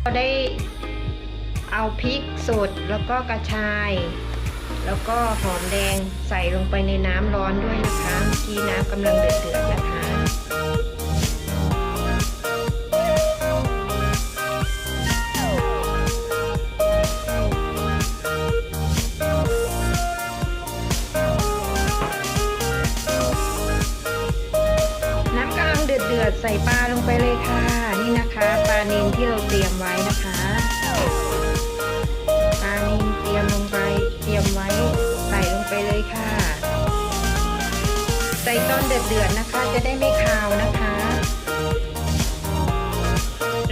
เราได้เอาพริกสดแล้วก็กระชาย แล้วก็หอมแดงใส่ลงไปในน้ำร้อนด้วยนะคะเมื่อกี้น้ำกำลังเดือดๆนะคะ ส่ตอนเดือดๆนะคะ จะได้ไม่คาวนะคะ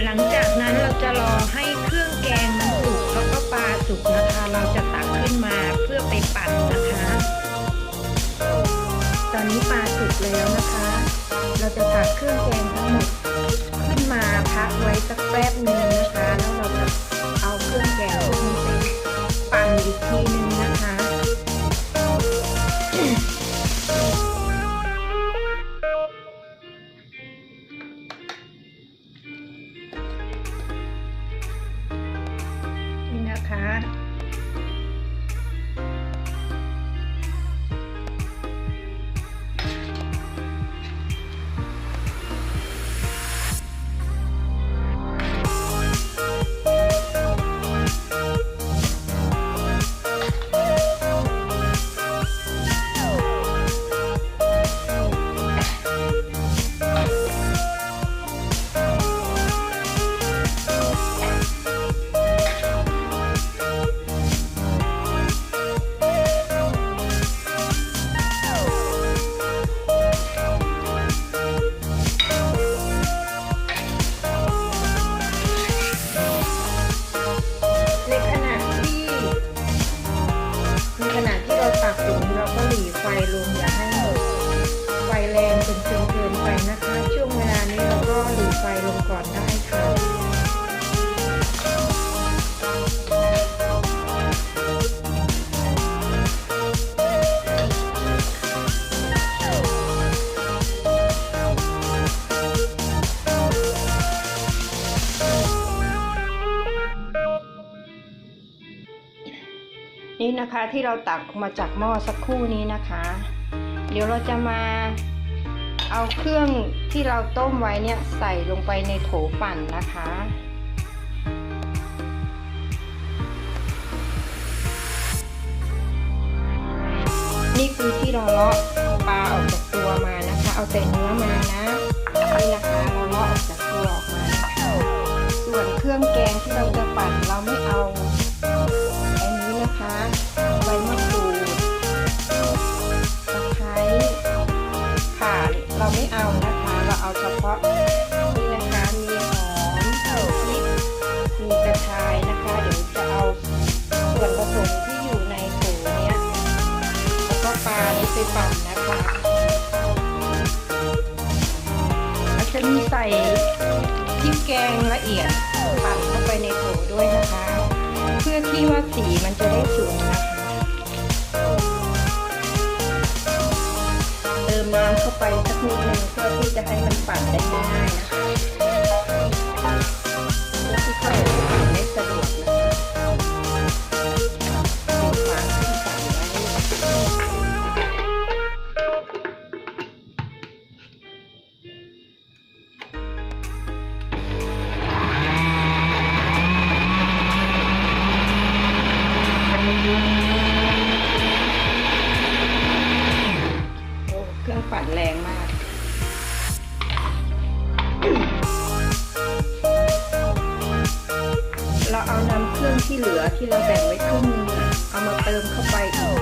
หลังจากนั้นเราจะรอให้เครื่องแกงมันสุกแล้วก็ปลาสุกนะคะ เราจะตักขึ้นมาเพื่อไปปั่นนะคะ ตอนนี้ปลาสุกแล้วนะคะ เราจะตักเครื่องแกงทั้งหมดขึ้นมาพักไว้สักแป๊บหนึ่งนะคะ แล้วเราจะเอาเครื่องแกงพวกนี้ไปปั่นอีกทีหนึงนะคะ นี่นะคะที่เราตักออกมาจากหม้อสักครู่นี้นะคะ เดี๋ยวเราจะมาเอาเครื่องที่เราต้มไว้เนี่ยใส่ลงไปในโถปั่นนะคะ นี่คือที่เราเลาะปลาออกจากตัวมานะคะ เอาแต่เนื้อมานะ ราะนี่นะคะมีหอมพริกมีกระชายนะคะ เดี๋ยวจะเอาส่วนผสมที่อยู่ในโถเนี้ยแล้วก็ปลานี้ไปปั่นนะคะแล้วจะมีใส่พริกแกงละเอียดปั่นเข้าไปในโถด้วยนะคะ เพื่อที่ว่าสีมันจะได้สวยนะคะ น้ำเข้าไปสักนิดนึงเพื่อที่จะให้มันปั่นได้ง่ายนะคะ แบ่งไว้ครึ่งนึงอะเอามาเติมเข้าไปอีก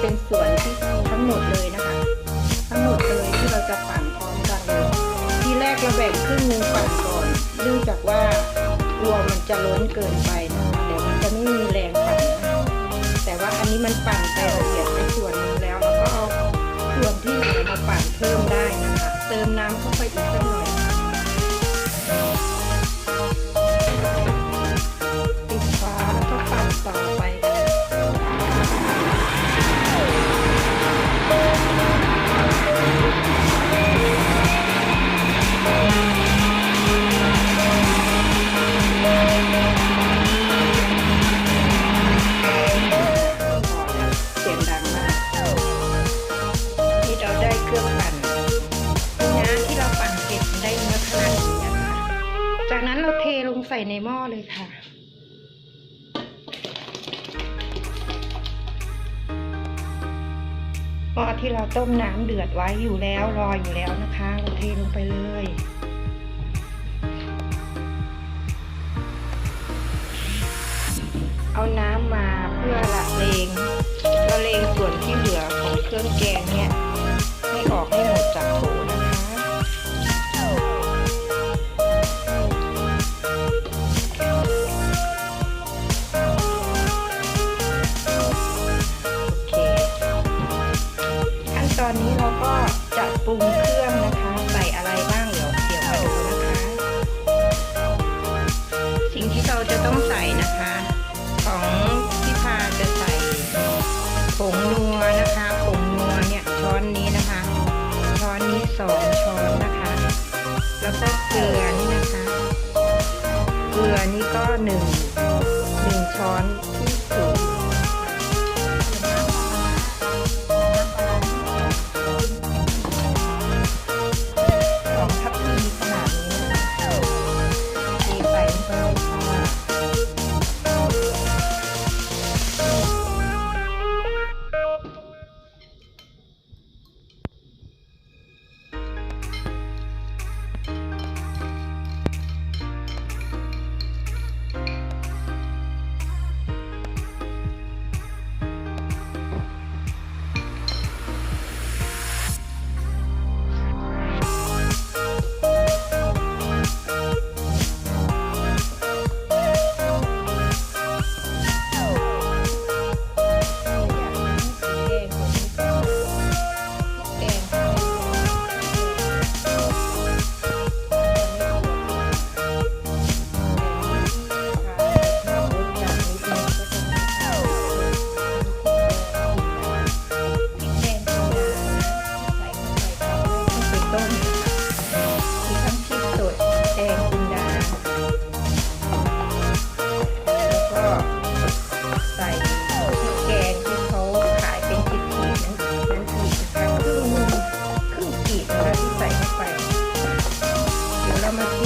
เป็นส่วนที่ทั้งหมดเลยนะคะ ทั้งหมดเลยที่เราจะปั่นพร้อมกันเลยทีแรกเราแบ่งครึ่งนึงปั่นก่อนเนื่องจากว่ากลัวมันจะล้นเกินไปนะเดี๋ยวมันจะไม่มีแรงปั่นนะแต่ว่าอันนี้มันปั่นไปละเอียดไปส่วนนึงแล้วแล้วก็เอาส่วนที่เหลือมาปั่นเพิ่มได้นะคะ เติมน้ำเข้าไปอีกสักหน่อย หม้อที่เราต้มน้ำเดือดไว้อยู่แล้วรออยู่แล้วนะคะเราเทลงไปเลยเอาน้ำมาเพื่อละเลงละเลงส่วนที่เหลือของเครื่องแกง เราจะต้องใส่นะคะ ของพี่พาจะใส่ผงนัวนะคะผงนัวเนี่ยช้อนนี้นะคะ ช้อนนี้สองช้อนนะคะ แล้วก็เกลือนี่นะคะ เกลือนี่ก็หนึ่งหนึ่งช้อน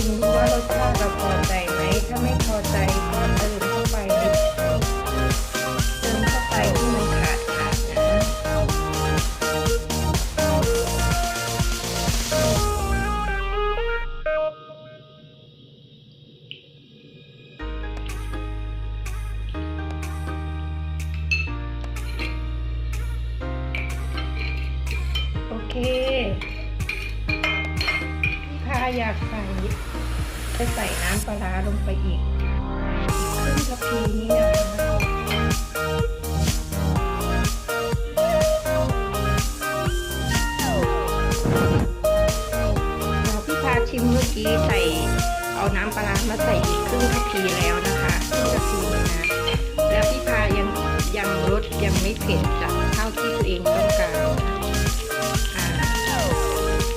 ดูว่ารสชาติเราพอใจไหม ถ้าไม่พอใจก็เติมเข้าไปเติมเข้าไปที่มันขาดขาดนะโอเคพี่พาอยากใส่ จะใส่น้ำปลาร้าลงไปอีกครึ่งทัพพีนี้นะคะอ่าพี่พาชิมเมื่อกี้ใส่เอาน้ำปลาร้ามาใส่อีกครึ่งทัพพีแล้วนะคะครึ่งทัพพีนะแล้วพี่พายังยังรสยังไม่เผ็ดจัดเท่าที่ตัวเองต้องการอ่า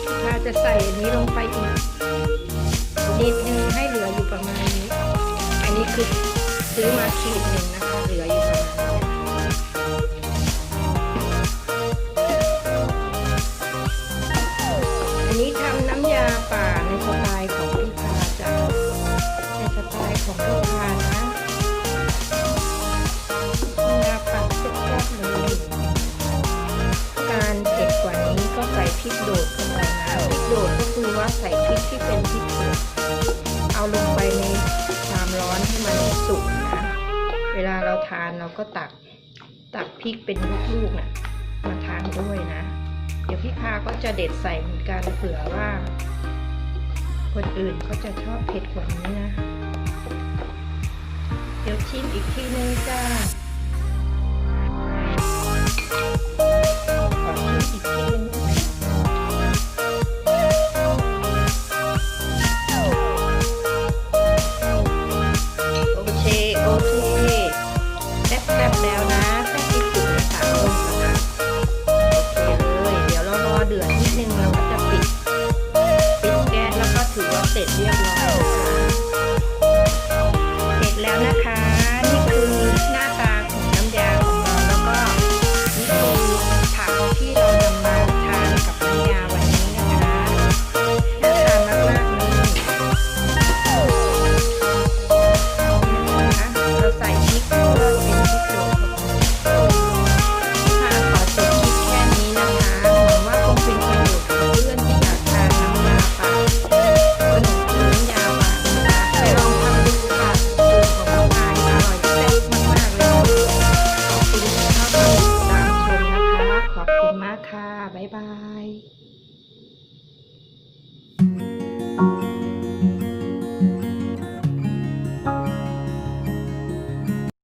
พี่พาจะใส่อันนี้ลงไปอีก นิดนึงให้เหลืออยู่ประมาณนี้ อันนี้คือซื้อมาขีดหนึ่งนะคะเหลืออยู่ประมาณนี้อันนี้ทำน้ำยาป่าในสไตล์ของพี่พาจ้ะในสไตล์ของพี่พานะงาปัดแซ่บๆเลยการเผ็ดกว่านี้ก็ใส่พริกโดดเข้าไปนะพริกโดดก็คือว่าใส่พริกที่เป็นพริกสด เอาลงไปในความร้อนให้มันสุกนะเวลาเราทานเราก็ตักตักพริกเป็นลูกๆนะ่ะมาทานด้วยนะ เดี๋ยวพี่พาก็จะเด็ดใส่เหมือนกันเผื่อว่า คนอื่นเขาจะชอบเผ็ดกว่านี้นะ เดี๋ยวชิมอีกทีนึงจ้าขอชิมอีกทีนึง